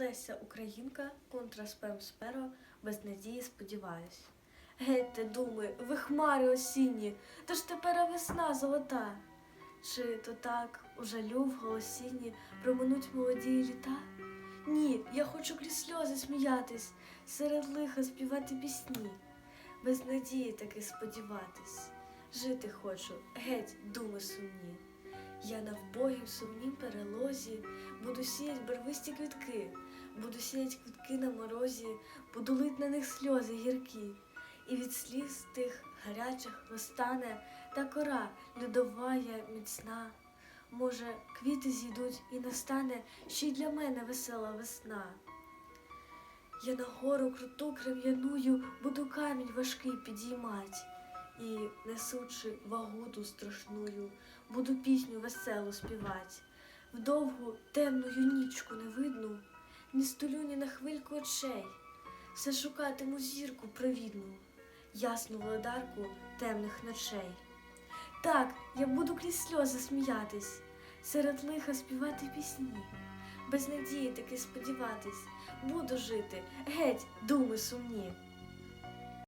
Леся Українка, контраспем сперо, без надії сподіваюсь. Геть ти думи, ви хмари осінні, то ж тепер весна золота. Чи то так у жалю в голосінні проминуть молоді літа? Ні, я хочу крізь сльози сміятись, серед лиха співати пісні, без надії таки сподіватись. Жити хочу, геть думи сумні. Я на вбогім сумнім перелозі буду сіять барвисті квітки, буду сіять квітки на морозі, буду лить на них сльози гіркі, і від сліз тих гарячих розтане та кора льодовая міцна. Може, квіти зійдуть і настане ще й для мене весела весна. Я на гору круту крем'яную буду камінь важкий підіймать, і, несучи вагуту страшную, буду пісню веселу співать. В довгу темною нічку не видну, ні столю, ні на хвильку очей. Все шукатиму зірку провідну, ясну владарку темних ночей. Так, я буду крізь сльози сміятись, серед лиха співати пісні, без надії таки сподіватись, буду жити, геть, думи сумні.